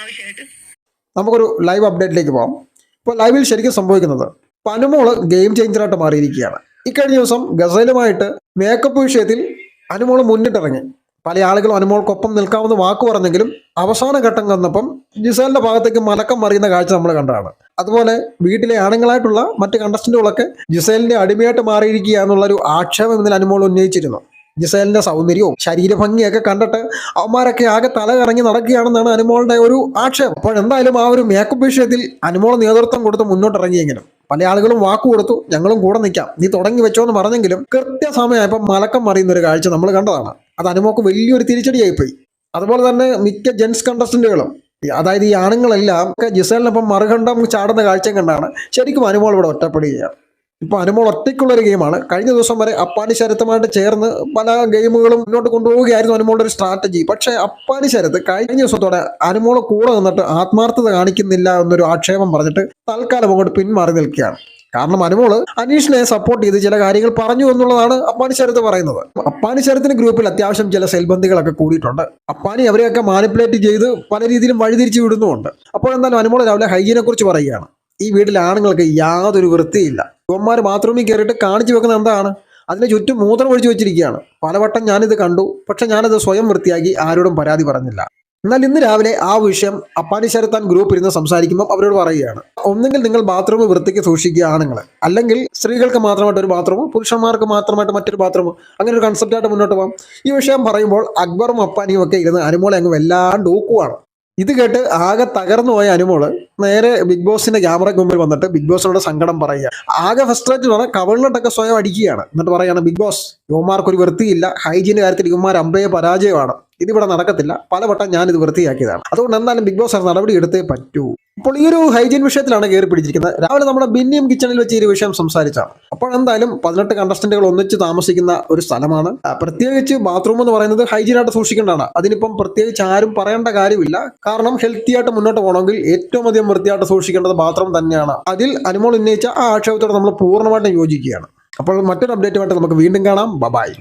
ആവശ്യമായിട്ട്. നമുക്കൊരു ലൈവ് അപ്ഡേറ്റിലേക്ക് പോകാം ഇപ്പോൾ ലൈവിൽ ശരിക്കും സംഭവിക്കുന്നത് പനുമോൾ ഗെയിം ചേഞ്ചറായിട്ട് മാറിയിരിക്കുകയാണ്. ഇക്കഴിഞ്ഞ ദിവസം ഗസലുമായിട്ട് മേക്കപ്പ് വിഷയത്തിൽ അനുമോൾ മുന്നിട്ടിറങ്ങി. പല ആളുകളും അനുമോൾക്കൊപ്പം നിൽക്കാമെന്ന് വാക്ക് പറഞ്ഞെങ്കിലും അവസാന ഘട്ടം വന്നപ്പം ജിസേലിന്റെ ഭാഗത്തേക്ക് മലക്കം മറിയുന്ന കാഴ്ച നമ്മൾ കണ്ടതാണ്. അതുപോലെ വീട്ടിലെ ആണുങ്ങളായിട്ടുള്ള മറ്റ് കണ്ടസ്റ്റന്റുകളൊക്കെ ജിസേലിന്റെ അടിമയായിട്ട് മാറിയിരിക്കുക എന്നുള്ളൊരു ആക്ഷേപം ഇന്നലെ അനുമോൾ ഉന്നയിച്ചിരുന്നു. ജിസേലിന്റെ സൗന്ദര്യവും ശരീരഭംഗിയൊക്കെ കണ്ടിട്ട് അവന്മാരൊക്കെ ആകെ തല കറങ്ങി നടക്കുകയാണെന്നാണ് അനുമോളുടെ ഒരു ആക്ഷേപം. അപ്പോൾ എന്തായാലും ആ ഒരു മേക്കപ്പ് വിഷയത്തിൽ അനുമോൾ നേതൃത്വം കൊടുത്ത് മുന്നോട്ടിറങ്ങിയെങ്കിലും പല ആളുകളും വാക്ക് കൊടുത്തു ഞങ്ങളും കൂടെ നിൽക്കാം നീ തുടങ്ങി വെച്ചോ എന്ന് പറഞ്ഞെങ്കിലും കൃത്യസമയമായപ്പോൾ മലക്കം മറിയുന്ന ഒരു കാഴ്ച നമ്മൾ കണ്ടതാണ്. അത് അനുമോക്ക് വലിയൊരു തിരിച്ചടിയായിപ്പോയി. അതുപോലെ തന്നെ മിക്ക ജെൻസ് കണ്ടസ്റ്റന്റുകളും അതായത് ഈ ആണുങ്ങളെല്ലാം ജിസേലിനൊപ്പം മറുകണ്ഠം ചാടുന്ന കാഴ്ചയും കണ്ടാണ് ശരിക്കും അനുമോൾ ഇവിടെ ഒറ്റപ്പെടുകയാണ്. ഇപ്പൊ അനുമോൾ ഒറ്റയ്ക്കുള്ള ഒരു ഗെയിമാണ് കഴിഞ്ഞ ദിവസം വരെ അപ്പാനി ശരത്തുമായിട്ട് ചേർന്ന് പല ഗെയിമുകളും മുന്നോട്ട് കൊണ്ടുപോവുകയായിരുന്നു അനുമോളുടെ ഒരു സ്ട്രാറ്റജി പക്ഷേ അപ്പാനി ശരത്ത് കഴിഞ്ഞ ദിവസത്തോടെ അനുമോൾ കൂടെ നിന്നിട്ട് ആത്മാർത്ഥത കാണിക്കുന്നില്ല എന്നൊരു ആക്ഷേപം പറഞ്ഞിട്ട് തൽക്കാലം അങ്ങോട്ട് പിന്മാറി നിൽക്കുകയാണ്. കാരണം അനുമോൾ അനീഷിനെ സപ്പോർട്ട് ചെയ്ത് ചില കാര്യങ്ങൾ പറഞ്ഞു എന്നുള്ളതാണ് അപ്പാനി ശരത്ത് പറയുന്നത്. അപ്പാനി ശരത്തിന് ഗ്രൂപ്പിൽ അത്യാവശ്യം ചില സെൽബന്ധികളൊക്കെ കൂടിയിട്ടുണ്ട്. അപ്പാനി അവരെയൊക്കെ മാനിപ്പുലേറ്റ് ചെയ്ത് പല രീതിയിലും വഴിതിരിച്ചു വിടുന്നുമുണ്ട്. അപ്പോൾ അനുമോൾ രാവിലെ ഹൈജീനെ കുറിച്ച് പറയുകയാണ്. ഈ വീട്ടിലെ ആണുങ്ങൾക്ക് യാതൊരു വൃത്തിയില്ല. യുവന്മാർ ബാത്റൂമിൽ കയറിയിട്ട് കാണിച്ചു വെക്കുന്നത് എന്താണ്? അതിന് ചുറ്റും മൂത്രം ഒഴിച്ചു വെച്ചിരിക്കുകയാണ്. പലവട്ടം ഞാനിത് കണ്ടു. പക്ഷെ ഞാനത് സ്വയം വൃത്തിയാക്കി ആരോടും പരാതി പറഞ്ഞില്ല. എന്നാൽ ഇന്ന് രാവിലെ ആ വിഷയം അപ്പാനി ശരത്താൻ ഗ്രൂപ്പ് ഇരുന്ന് സംസാരിക്കുമ്പോൾ അവരോട് പറയുകയാണ്. ഒന്നെങ്കിൽ നിങ്ങൾ ബാത്റൂം വൃത്തിക്ക് സൂക്ഷിക്കുക ആണുങ്ങൾ അല്ലെങ്കിൽ സ്ത്രീകൾക്ക് മാത്രമായിട്ട് ഒരു ബാത്റൂം പുരുഷന്മാർക്ക് മാത്രമായിട്ട് മറ്റൊരു ബാത്റൂം അങ്ങനെ ഒരു കൺസെപ്റ്റായിട്ട് മുന്നോട്ട് പോകാം ഈ വിഷയം പറയുമ്പോൾ അക്ബറും അപ്പാനിയും ഒക്കെ ഇരുന്ന് അനുമോളെ അങ്ങ് വല്ലാണ്ട് ഊക്കുവാണ്. ഇത് കേട്ട് ആകെ തകർന്നു പോയ അനുമോൾ നേരെ ബിഗ് ബോസിന്റെ ക്യാമറയ്ക്ക് മുമ്പിൽ വന്നിട്ട് ബിഗ് ബോസിനോട് സങ്കടം പറയുക. ആകെ ഫസ്ട്രേറ്റഡ് പറഞ്ഞാൽ കവളിലോട്ടൊക്കെ സ്വയം അടിക്കുകയാണ്. എന്നിട്ട് പറയുകയാണ് ബിഗ് ബോസ് യുവമാർക്ക് ഒരു വൃത്തിയില്ല. ഹൈജീന്റെ കാര്യത്തിൽ യുവമാർ അമ്പയെ പരാജയമാണ്. ഇതിവിടെ നടക്കത്തില്ല. പലവട്ടം ഞാൻ ഇത് വൃത്തിയാക്കിയതാണ്. അതുകൊണ്ട് എന്തായാലും ബിഗ് ബോസ് നടപടി എടുത്തേ പറ്റൂ. അപ്പോൾ ഈ ഒരു ഹൈജീൻ വിഷയത്തിലാണ് കയറി പിടിച്ചിരിക്കുന്നത്. രാവിലെ നമ്മുടെ ബിന്നിയും കിച്ചണിൽ വെച്ച് ഈ വിഷയം സംസാരിച്ചാണ്. അപ്പോൾ എന്തായാലും പതിനെട്ട് കണ്ടസ്റ്റന്റുകൾ ഒന്നിച്ച് താമസിക്കുന്ന ഒരു സ്ഥലമാണ്. പ്രത്യേകിച്ച് ബാത്റൂം എന്ന് പറയുന്നത് ഹൈജീനായിട്ട് സൂക്ഷിക്കേണ്ടതാണ്. അതിനിപ്പം പ്രത്യേകിച്ച് ആരും പറയേണ്ട കാര്യമില്ല. കാരണം ഹെൽത്തി ആയിട്ട് മുന്നോട്ട് പോകണമെങ്കിൽ ഏറ്റവും അധികം വൃത്തിയായിട്ട് സൂക്ഷിക്കേണ്ടത് ബാത്റൂം തന്നെയാണ്. അതിൽ അനുമോൾ ഉന്നയിച്ച ആ ആക്ഷേപത്തോടെ നമ്മൾ പൂർണമായിട്ടും യോജിക്കുകയാണ്. അപ്പോൾ മറ്റൊരു അപ്ഡേറ്റുമായിട്ട് നമുക്ക് വീണ്ടും കാണാം. ബബായ്